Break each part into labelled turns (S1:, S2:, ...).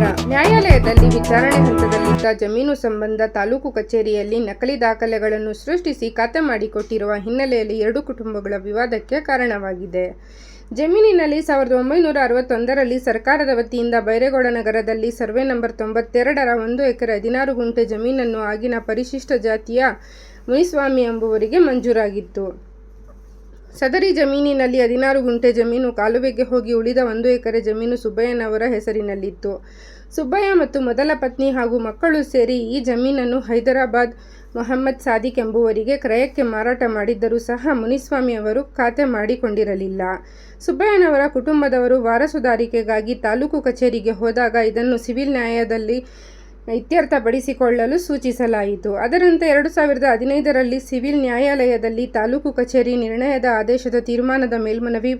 S1: ನ್ಯಾಯಾಲಯದಲ್ಲಿ ವಿಚಾರಣೆ ಹಂತದಲ್ಲಿದ್ದ ಜಮೀನು ಸಂಬಂಧ ತಾಲೂಕು ಕಚೇರಿಯಲ್ಲಿ ನಕಲಿ ದಾಖಲೆಗಳನ್ನು ಸೃಷ್ಟಿಸಿ ಖಾತೆ ಮಾಡಿಕೊಟ್ಟಿರುವ ಹಿನ್ನೆಲೆಯಲ್ಲಿ ಎರಡು ಕುಟುಂಬಗಳ ವಿವಾದಕ್ಕೆ ಕಾರಣವಾಗಿದೆ. ಜಮೀನಿನಲ್ಲಿ ಸಾವಿರದ ಒಂಬೈನೂರ ಅರವತ್ತೊಂದರಲ್ಲಿ ಸರ್ಕಾರದ ವತಿಯಿಂದ ಬೈರೇಗೌಡ ನಗರದಲ್ಲಿ ಸರ್ವೆ ನಂಬರ್ ತೊಂಬತ್ತೆರಡರ ಒಂದು ಎಕರೆ ಹದಿನಾರು ಗುಂಟೆ ಜಮೀನನ್ನು ಆಗಿನ ಪರಿಶಿಷ್ಟ ಜಾತಿಯ ಮುನಿಸ್ವಾಮಿ ಎಂಬುವರಿಗೆ ಮಂಜೂರಾಗಿತ್ತು. ಸದರಿ ಜಮೀನಿನಲ್ಲಿ ಹದಿನಾರು ಗುಂಟೆ ಜಮೀನು, ಕಾಲುವೆಗೆ ಹೋಗಿ ಉಳಿದ ಒಂದು ಎಕರೆ ಜಮೀನು ಸುಬ್ಬಯ್ಯನವರ ಹೆಸರಿನಲ್ಲಿತ್ತು. ಸುಬ್ಬಯ್ಯ ಮತ್ತು ಮೊದಲ ಪತ್ನಿ ಹಾಗೂ ಮಕ್ಕಳು ಸೇರಿ ಈ ಜಮೀನನ್ನು ಹೈದರಾಬಾದ್ ಮೊಹಮ್ಮದ್ ಸಾದಿಕ್ ಎಂಬುವರಿಗೆ ಕ್ರಯಕ್ಕೆ ಮಾರಾಟ ಮಾಡಿದ್ದರೂ ಸಹ ಮುನಿಸ್ವಾಮಿ ಅವರು ಖಾತೆ ಮಾಡಿಕೊಂಡಿರಲಿಲ್ಲ. ಸುಬ್ಬಯ್ಯನವರ ಕುಟುಂಬದವರು ವಾರಸುದಾರಿಕೆಗಾಗಿ ತಾಲೂಕು ಕಚೇರಿಗೆ ಹೋದಾಗ ಇದನ್ನು ಸಿವಿಲ್ ನ್ಯಾಯದಲ್ಲಿ ಇತ್ಯರ್ಥಪಡಿಸಿಕೊಳ್ಳಲು ಸೂಚಿಸಲಾಯಿತು. ಅದರಂತೆ ಎರಡು ಸಾವಿರದ ಹದಿನೈದರಲ್ಲಿ ಸಿವಿಲ್ ನ್ಯಾಯಾಲಯದಲ್ಲಿ ತಾಲೂಕು ಕಚೇರಿ ನಿರ್ಣಯದ ಆದೇಶದ ತೀರ್ಮಾನದ ಮೇಲ್ಮನವಿ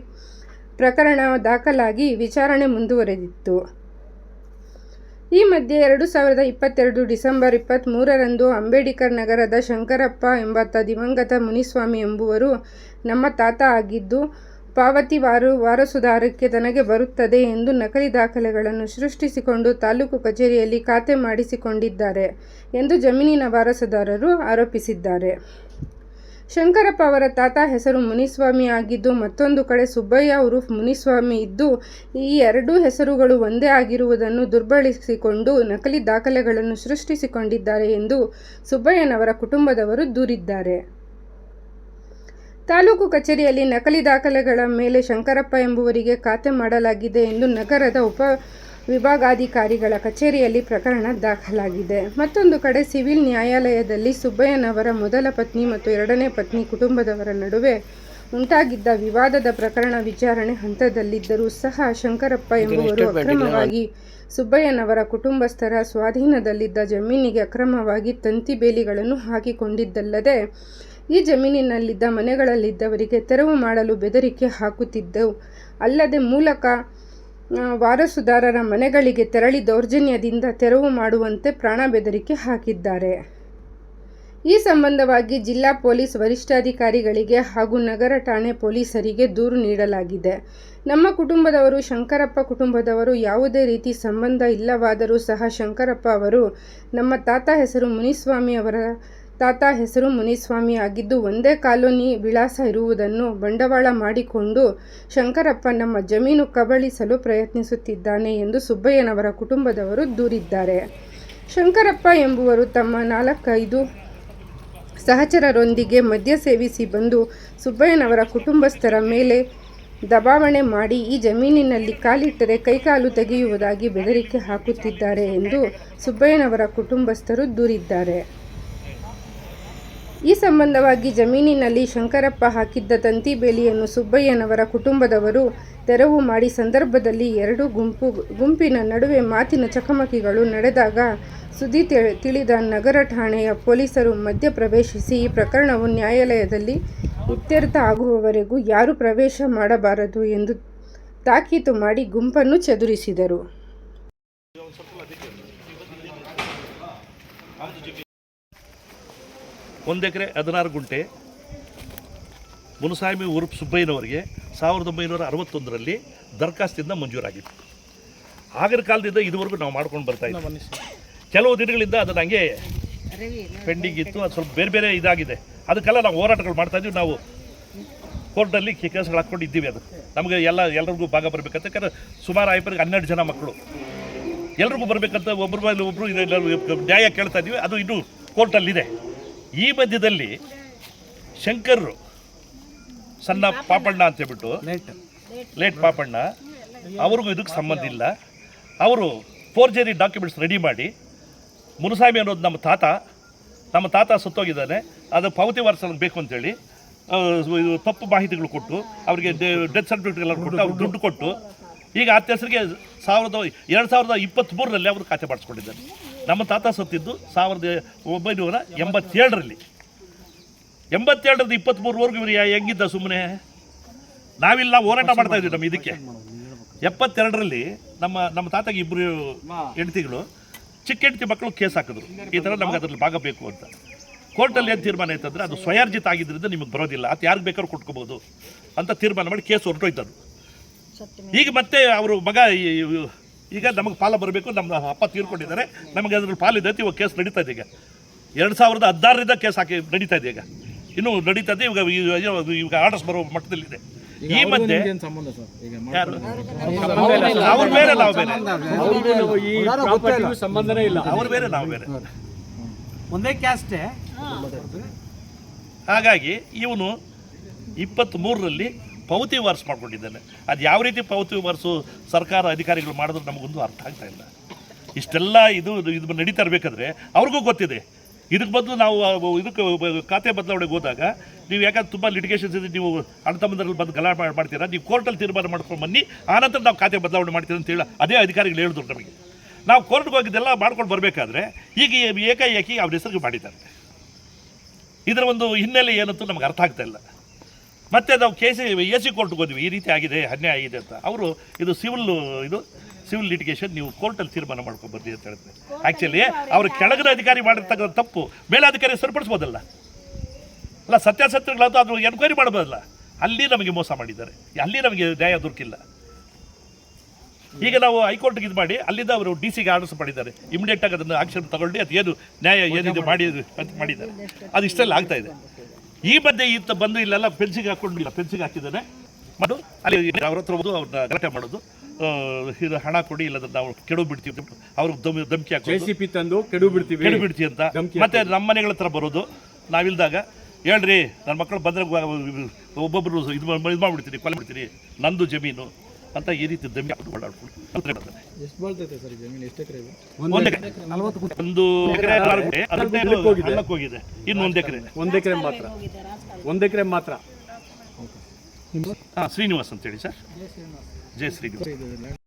S1: ಪ್ರಕರಣ ದಾಖಲಾಗಿ ವಿಚಾರಣೆ ಮುಂದುವರೆದಿತ್ತು. ಈ ಮಧ್ಯೆ ಎರಡು ಸಾವಿರದ ಇಪ್ಪತ್ತೆರಡು ಡಿಸೆಂಬರ್ ಇಪ್ಪತ್ತ್ಮೂರರಂದು ಅಂಬೇಡ್ಕರ್ ನಗರದ ಶಂಕರಪ್ಪ ಎಂಬಾತ ದಿವಂಗತ ಮುನಿಸ್ವಾಮಿ ಎಂಬುವರು ನಮ್ಮ ತಾತ ಆಗಿದ್ದು ಪಾವತಿ ವಾರು ವಾರಸುದಾರಕ್ಕೆ ತನಗೆ ಬರುತ್ತದೆ ಎಂದು ನಕಲಿ ದಾಖಲೆಗಳನ್ನು ಸೃಷ್ಟಿಸಿಕೊಂಡು ತಾಲೂಕು ಕಚೇರಿಯಲ್ಲಿ ಖಾತೆ ಮಾಡಿಸಿಕೊಂಡಿದ್ದಾರೆ ಎಂದು ಜಮೀನಿನ ವಾರಸುದಾರರು ಆರೋಪಿಸಿದ್ದಾರೆ. ಶಂಕರಪ್ಪ ಅವರ ತಾತ ಹೆಸರು ಮುನಿಸ್ವಾಮಿ ಆಗಿದ್ದು, ಮತ್ತೊಂದು ಕಡೆ ಸುಬ್ಬಯ್ಯ ಉರುಫ್ ಮುನಿಸ್ವಾಮಿ ಇದ್ದು, ಈ ಎರಡೂ ಹೆಸರುಗಳು ಒಂದೇ ಆಗಿರುವುದನ್ನು ದುರ್ಬಳಿಸಿಕೊಂಡು ನಕಲಿ ದಾಖಲೆಗಳನ್ನು ಸೃಷ್ಟಿಸಿಕೊಂಡಿದ್ದಾರೆ ಎಂದು ಸುಬ್ಬಯ್ಯನವರ ಕುಟುಂಬದವರು ದೂರಿದ್ದಾರೆ. ತಾಲೂಕು ಕಚೇರಿಯಲ್ಲಿ ನಕಲಿ ದಾಖಲೆಗಳ ಮೇಲೆ ಶಂಕರಪ್ಪ ಎಂಬುವರಿಗೆ ಖಾತೆ ಮಾಡಲಾಗಿದೆ ಎಂದು ನಗರದ ಉಪ ವಿಭಾಗಾಧಿಕಾರಿಗಳ ಕಚೇರಿಯಲ್ಲಿ ಪ್ರಕರಣ ದಾಖಲಾಗಿದೆ. ಮತ್ತೊಂದು ಕಡೆ ಸಿವಿಲ್ ನ್ಯಾಯಾಲಯದಲ್ಲಿ ಸುಬ್ಬಯ್ಯನವರ ಮೊದಲ ಪತ್ನಿ ಮತ್ತು ಎರಡನೇ ಪತ್ನಿ ಕುಟುಂಬದವರ ನಡುವೆ ಉಂಟಾಗಿದ್ದ ವಿವಾದದ ಪ್ರಕರಣ ವಿಚಾರಣೆ ಹಂತದಲ್ಲಿದ್ದರೂ ಸಹ ಶಂಕರಪ್ಪ ಎಂಬುವರು ಅಕ್ರಮವಾಗಿ ಸುಬ್ಬಯ್ಯನವರ ಕುಟುಂಬಸ್ಥರ ಸ್ವಾಧೀನದಲ್ಲಿದ್ದ ಜಮೀನಿಗೆ ಅಕ್ರಮವಾಗಿ ತಂತಿ ಬೇಲಿಗಳನ್ನು ಹಾಕಿಕೊಂಡಿದ್ದಲ್ಲದೆ ಈ ಜಮೀನಿನಲ್ಲಿದ್ದ ಮನೆಗಳಲ್ಲಿದ್ದವರಿಗೆ ತೆರವು ಮಾಡಲು ಬೆದರಿಕೆ ಹಾಕುತ್ತಿದ್ದವು. ಅಲ್ಲದೆ ಮೂಲಕ ವಾರಸುದಾರರ ಮನೆಗಳಿಗೆ ತೆರಳಿ ದೌರ್ಜನ್ಯದಿಂದ ತೆರವು ಮಾಡುವಂತೆ ಪ್ರಾಣ ಬೆದರಿಕೆ ಹಾಕಿದ್ದಾರೆ. ಈ ಸಂಬಂಧವಾಗಿ ಜಿಲ್ಲಾ ಪೊಲೀಸ್ ವರಿಷ್ಠಾಧಿಕಾರಿಗಳಿಗೆ ಹಾಗೂ ನಗರ ಠಾಣೆ ಪೊಲೀಸರಿಗೆ ದೂರು ನೀಡಲಾಗಿದೆ. ನಮ್ಮ ಕುಟುಂಬದವರು ಶಂಕರಪ್ಪ ಕುಟುಂಬದವರು ಯಾವುದೇ ರೀತಿ ಸಂಬಂಧ ಇಲ್ಲವಾದರೂ ಸಹ ಶಂಕರಪ್ಪ ಅವರು ನಮ್ಮ ತಾತ ಹೆಸರು ಮುನಿಸ್ವಾಮಿ ಅವರ ತಾತ ಹೆಸರು ಮುನಿಸ್ವಾಮಿ ಆಗಿದ್ದು ಒಂದೇ ಕಾಲೋನಿ ವಿಳಾಸ ಇರುವುದನ್ನು ಬಂಡವಾಳ ಮಾಡಿಕೊಂಡು ಶಂಕರಪ್ಪ ನಮ್ಮ ಜಮೀನು ಕಬಳಿಸಲು ಪ್ರಯತ್ನಿಸುತ್ತಿದ್ದಾನೆ ಎಂದು ಸುಬ್ಬಯ್ಯನವರ ಕುಟುಂಬದವರು ದೂರಿದ್ದಾರೆ. ಶಂಕರಪ್ಪ ಎಂಬುವರು ತಮ್ಮ ನಾಲ್ಕೈದು ಸಹಚರರೊಂದಿಗೆ ಮದ್ಯ ಸೇವಿಸಿ ಬಂದು ಸುಬ್ಬಯ್ಯನವರ ಕುಟುಂಬಸ್ಥರ ಮೇಲೆ ದಬಾವಣೆ ಮಾಡಿ ಈ ಜಮೀನಿನಲ್ಲಿ ಕಾಲಿಟ್ಟರೆ ಕೈಕಾಲು ತೆಗೆಯುವುದಾಗಿ ಬೆದರಿಕೆ ಹಾಕುತ್ತಿದ್ದಾರೆ ಎಂದು ಸುಬ್ಬಯ್ಯನವರ ಕುಟುಂಬಸ್ಥರು ದೂರಿದ್ದಾರೆ. ಈ ಸಂಬಂಧವಾಗಿ ಜಮೀನಿನಲ್ಲಿ ಶಂಕರಪ್ಪ ಹಾಕಿದ್ದ ತಂತಿ ಬೇಲಿಯನ್ನು ಸುಬ್ಬಯ್ಯನವರ ಕುಟುಂಬದವರು ತೆರವು ಮಾಡಿ ಸಂದರ್ಭದಲ್ಲಿ ಎರಡು ಗುಂಪು ಗುಂಪಿನ ನಡುವೆ ಮಾತಿನ ಚಕಮಕಿಗಳು ನಡೆದಾಗ ಸುದ್ದಿ ತಿಳಿದ ನಗರ ಠಾಣೆಯ ಪೊಲೀಸರು ಮಧ್ಯಪ್ರವೇಶಿಸಿ ಈ ಪ್ರಕರಣವು ನ್ಯಾಯಾಲಯದಲ್ಲಿ ಇತ್ಯರ್ಥ ಆಗುವವರೆಗೂ ಯಾರೂ ಪ್ರವೇಶ ಮಾಡಬಾರದು ಎಂದು ತಾಕೀತು ಮಾಡಿ ಗುಂಪನ್ನು ಚದುರಿಸಿದರು.
S2: ಒಂದು ಎಕರೆ ಹದಿನಾರು ಗುಂಟೆ ಮುನುಸಾಮಿ ಉರುಪ್ ಸುಬ್ಬಯ್ಯನವರಿಗೆ ಸಾವಿರದ ಒಂಬೈನೂರ ಅರವತ್ತೊಂದರಲ್ಲಿ ದರ್ಖಾಸ್ತಿಂದ ಮಂಜೂರಾಗಿತ್ತು. ಆಗಿನ ಕಾಲದಿಂದ ಇದುವರೆಗೂ ನಾವು ಮಾಡ್ಕೊಂಡು ಬರ್ತಾ ಇದ್ದೀವಿ ಕೆಲವು ದಿನಗಳಿಂದ ಅದು ನನಗೆ ಪೆಂಡಿಂಗ್ ಇತ್ತು ಅದು ಸ್ವಲ್ಪ ಬೇರೆ ಬೇರೆ ಇದಾಗಿದೆ. ಅದಕ್ಕೆಲ್ಲ ನಾವು ಹೋರಾಟಗಳು ಮಾಡ್ತಾ ಇದ್ದೀವಿ ನಾವು ಕೋರ್ಟಲ್ಲಿ ಕೇಸ್ಗಳು ಹಾಕ್ಕೊಂಡು ಇದ್ದೀವಿ ಅದು. ನಮಗೆ ಎಲ್ಲ ಎಲ್ಲರಿಗೂ ಭಾಗ ಬರಬೇಕಂತ. ಯಾಕಂದರೆ ಸುಮಾರು ಐಪರಿಗೆ ಹನ್ನೆರಡು ಜನ ಮಕ್ಕಳು. ಎಲ್ರಿಗೂ ಬರಬೇಕಂತ ಒಬ್ಬರು ಮೇಲೆ ಒಬ್ಬರು ಎಲ್ಲ ನ್ಯಾಯ ಕೇಳ್ತಾ ಇದ್ದೀವಿ. ಅದು ಇನ್ನೂ ಕೋರ್ಟಲ್ಲಿದೆ. ಈ ಮಧ್ಯದಲ್ಲಿ ಶಂಕರ್ರು ಸಣ್ಣ ಪಾಪಣ್ಣ. ಅಂತ ಹೇಳ್ಬಿಟ್ಟು ಲೇಟ್. ಪಾಪಣ್ಣ. ಅವ್ರಿಗೂ ಇದಕ್ಕೆ ಸಂಬಂಧ ಇಲ್ಲ. ಅವರು ಫೋರ್ಜರಿ ಡಾಕ್ಯುಮೆಂಟ್ಸ್ ರೆಡಿ ಮಾಡಿ ಮುನುಸ್ವಾಮಿ ಅನ್ನೋದು ನಮ್ಮ ತಾತ ನಮ್ಮ ತಾತ ಸುತ್ತೋಗಿದ್ದಾನೆ ಅದು ಪಾವತಿ ವಾರಸ ಬೇಕು ಅಂತೇಳಿ ತಪ್ಪು ಮಾಹಿತಿಗಳು ಕೊಟ್ಟು ಅವರಿಗೆ ಡೆತ್ ಸರ್ಟಿಫಿಕೇಟ್ ಎಲ್ಲ ಕೊಟ್ಟು ಅವ್ರಿಗೆ ದುಡ್ಡು ಕೊಟ್ಟು ಈಗ ಆತ ಹೆಸರಿಗೆ ಸಾವಿರದ ಎರಡು ಸಾವಿರದ ಇಪ್ಪತ್ತ್ಮೂರರಲ್ಲಿ ಅವರು ಖಾತೆ ಮಾಡಿಸ್ಕೊಂಡಿದ್ದಾರೆ. ನಮ್ಮ ತಾತ ಸತ್ತಿದ್ದು ಸಾವಿರದ ಒಂಬೈನೂರ ಎಂಬತ್ತೇಳರಲ್ಲಿ. ಎಂಬತ್ತೇಳರಿಂದ ಇಪ್ಪತ್ತ್ಮೂರವರೆಗೂ ಇವರು ಹೆಂಗಿದ್ದ ಸುಮ್ಮನೆ ನಾವಿಲ್ಲ ಹೋರಾಟ ಮಾಡ್ತಾ ಇದ್ವಿ ನಮ್ಮ ಇದಕ್ಕೆ. ಎಪ್ಪತ್ತೆರಡರಲ್ಲಿ ನಮ್ಮ ನಮ್ಮ ತಾತಗೆ ಇಬ್ಬರು ಹೆಂಡತಿಗಳು ಚಿಕ್ಕ ಹೆಂಡತಿ ಮಕ್ಕಳು ಕೇಸ್ ಹಾಕಿದ್ರು. ಈ ಥರ ನಮ್ಗೆ ಅದರಲ್ಲಿ ಭಾಗ ಬೇಕು ಅಂತ. ಕೋರ್ಟಲ್ಲಿ ಏನು ತೀರ್ಮಾನ ಆಯ್ತಂದ್ರೆ ಅದು ಸ್ವಯಾರ್ಜಿತ ಆಗಿದ್ದರಿಂದ ನಿಮಗೆ ಬರೋದಿಲ್ಲ. ಅದು ಯಾರಿಗೆ ಬೇಕಾದ್ರೂ ಕೊಟ್ಕೋಬೋದು ಅಂತ ತೀರ್ಮಾನ ಮಾಡಿ ಕೇಸ್ ಹೊರಟೋಯ್ತದು. ಈಗ ಮತ್ತೆ ಅವರು ಮಗ ಈಗ ನಮಗೆ ಪಾಲ ಬರಬೇಕು ನಮ್ಮ ಅಪ್ಪ ತೀರ್ಕೊಂಡಿದ್ದಾರೆ. ನಮಗೆ ಅದ್ರಲ್ಲಿ ಪಾಲಿದೆ ಅಂತ ಇವಾಗ ಕೇಸ್ ನಡೀತಾ ಇದೆ ಈಗ. ಎರಡು ಸಾವಿರದ ಹದಿನಾರರಿಂದ ಕೇಸ್ ಹಾಕಿ ನಡೀತಾ ಇದೆ ಈಗ. ಇನ್ನೂ ನಡೀತಾ ಇದೆ ಇವಾಗ ಈ- ಈಗ ಆರ್ಡರ್ಸ್ ಬರೋ ಮಟ್ಟದಲ್ಲಿದೆ ಈ ಮಧ್ಯೆ
S3: ಏನ್ ಸಂಬಂಧ ಸರ್? ಈಗ
S2: ಯಾರು? ಅವ್ರು ಬೇರೆ ನಾವು ಬೇರೆ.
S4: ಸಂಬಂಧನೇ ಇಲ್ಲ.
S2: ಅವ್ರು ಬೇರೆ ನಾವು ಬೇರೆ.
S5: ಒಂದೇ ಕ್ಯಾಸ್ಟೇ
S2: ಹಾಗಾಗಿ ಇವನು ಇಪ್ಪತ್ತ್ಮೂರರಲ್ಲಿ ಪೌತಿ ವಾರ್ಸ್ ಮಾಡ್ಕೊಂಡಿದ್ದಾನೆ. ಅದು ಯಾವ ರೀತಿ ಪಾವತಿ ವಾರ್ಸು ಸರ್ಕಾರ ಅಧಿಕಾರಿಗಳು ಮಾಡಿದ್ರು ನಮಗೊಂದು ಅರ್ಥ ಆಗ್ತಾ ಇಲ್ಲ. ಇಷ್ಟೆಲ್ಲ ಇದು ಇದು ನಡೀತಾ ಇರಬೇಕಾದ್ರೆ ಅವ್ರಿಗೂ ಗೊತ್ತಿದೆ. ಇದಕ್ಕೆ ಬದಲು ನಾವು, ಇದಕ್ಕೆ ಖಾತೆ ಬದಲಾವಣೆಗೆ ಹೋದಾಗ ನೀವು ಯಾಕಂದ್ರೆ ತುಂಬ ಲಿಟಿಗೇಷನ್ಸ್ ಇದೆ, ನೀವು ಅಣ್ಣ ಬಂದು ಗಲಾಟೆ ಮಾಡ್- ಮಾಡ್ತೀರಾ? ನೀವು ಕೋರ್ಟಲ್ಲಿ ತೀರ್ಮಾನ ಮಾಡ್ಕೊಂಡು ಬನ್ನಿ ಆನಂತರ ನಾವು ಖಾತೆ ಬದಲಾವಣೆ ಮಾಡ್ತೀವಿ ಅಂತ ಹೇಳಿ ಅದೇ ಅಧಿಕಾರಿಗಳು ಹೇಳಿದ್ರು ನಮಗೆ. ನಾವು ಕೋರ್ಟ್ಗೆ ಹೋಗಿದ್ದೆಲ್ಲ ಮಾಡ್ಕೊಂಡು ಬರಬೇಕಾದ್ರೆ ಈಗ ಏಕಾಏಕಿ ಅವ್ರ ಹೆಸರಿಗೆ ಮಾಡಿದ್ದಾರೆ. ಇದರ ಒಂದು ಹಿನ್ನೆಲೆ ಏನಂತೂ ನಮ್ಗೆ ಅರ್ಥ ಆಗ್ತಾ ಇಲ್ಲ. ಮತ್ತೆ ನಾವು ಕೆ ಸಿ ಎ ಸಿ ಕೋರ್ಟ್ಗೆ ಹೋದ್ವಿ ಈ ರೀತಿ ಆಗಿದೆ ಅನ್ಯಾಯ ಆಗಿದೆ ಅಂತ. ಅವರು ಇದು ಸಿವಿಲ್ ಇದು ಸಿವಿಲ್ ಲಿಟಿಗೇಷನ್ ನೀವು ಕೋರ್ಟಲ್ಲಿ ತೀರ್ಮಾನ ಮಾಡ್ಕೊಂಡು ಅಂತ ಹೇಳ್ತಾರೆ ಆ್ಯಕ್ಚುಲಿ ಅವರು ಕೆಳಗಿನ ಅಧಿಕಾರಿ ಮಾಡಿರ್ತಕ್ಕಂಥ ತಪ್ಪು. ಮೇಲಾಧಿಕಾರಿ ಸರಿಪಡಿಸ್ಬೋದಲ್ಲ? ಅಲ್ಲ ಸತ್ಯಾಸತ್ಯಗಳಾದ ಅದು ಎನ್ಕ್ವೈರಿ ಮಾಡ್ಬೋದಲ್ಲ? ಅಲ್ಲಿ ನಮಗೆ ಮೋಸ ಮಾಡಿದ್ದಾರೆ. ಅಲ್ಲಿ ನಮಗೆ ನ್ಯಾಯ ದೊರಕಿಲ್ಲ. ಈಗ ನಾವು ಹೈಕೋರ್ಟ್ಗೆ ಇದು ಮಾಡಿ ಅಲ್ಲಿಂದ ಅವರು ಡಿ ಸಿಗೆ ಆರ್ಡರ್ಸ್ ಮಾಡಿದ್ದಾರೆ. ಇಮಿಡಿಯೇಟ್ ಆಗಿ ಅದನ್ನು ಆಕ್ಷನ್ ತಗೊಂಡು ಅದು ಏನು ನ್ಯಾಯ ಏನಿದೆ ಮಾಡಿ ಅಂತ ಮಾಡಿದ್ದಾರೆ. ಅದು ಇಷ್ಟೆಲ್ಲ ಆಗ್ತಾ ಇದೆ. ಈ ಮಧ್ಯೆ ಈತ ಬಂದು ಇಲ್ಲೆಲ್ಲ ಫೆನ್ಸಿಗೆ ಹಾಕೊಂಡಿಲ್ಲ ಫೆನ್ಸಿಗೆ ಹಾಕಿದ್ದಾನೆ. ಮತ್ತು ಅಲ್ಲಿ ಅವ್ರ ಹತ್ರ ಹೋದು ಅವ್ರನ್ನ ಗಲಾಟೆ ಮಾಡೋದು. ಆ, ಇದು ಹಣ ಕೊಡಿ ಇಲ್ಲದ ನಾವು ಕೆಡು ಬಿಡ್ತೀವಿ ಅವ್ರು ಅವ್ರಿಗೆ ದಮ್ ಧಮಕಿ
S4: ಹಾಕಿ
S2: ಹಾಕೋದು
S4: ಸಿ ಪಿ ತಂದು ಕೆಡು ಬಿಡ್ತೀವಿ.
S2: ಕೆಡು ಬಿಡ್ತೀವಿ ಅಂತ. ಮತ್ತೆ ನಮ್ಮ ಮನೆಗಳ ಹತ್ರ ಬರೋದು. ನಾವಿಲ್ದಾಗ ಹೇಳ್ರಿ ನನ್ನ ಮಕ್ಕಳು ಬಂದ್ರೆ ಒಬ್ಬೊಬ್ಬರು ಇದು ಇದು ಮಾಡ್ಬಿಡ್ತೀನಿ ಕೊಲೆ ಬಿಡ್ತೀನಿ ನಂದು ಜಮೀನು ಅಂತ ಈ ರೀತಿ ದಮ್ಮಿ ಹಾಕೊಂಡು ಓಡಾಡ್ಕೊಂಡು.
S3: ಎಷ್ಟು ಬರ್ತೈತೆ ಸರ್ ಜಮೀನು? ಎಷ್ಟು ಎಕರೆ ಇದೆ?
S2: ಒಂದು ಎಕರೆ. ಒಂದು ಎಕರೆ ಹದಿನೈದು ಹಳ್ಳಕ್ಕೆ ಹೋಗಿದೆ. ಇನ್ನು ಒಂದು ಎಕರೆ.
S4: ಒಂದ್ ಎಕರೆ ಮಾತ್ರ. ಒಂದ್ ಎಕರೆ ಮಾತ್ರ.
S2: ಹಾಂ ಶ್ರೀನಿವಾಸ್ ಅಂತೇಳಿ ಸರ್. ಜಯ ಶ್ರೀನಿವಾಸ್.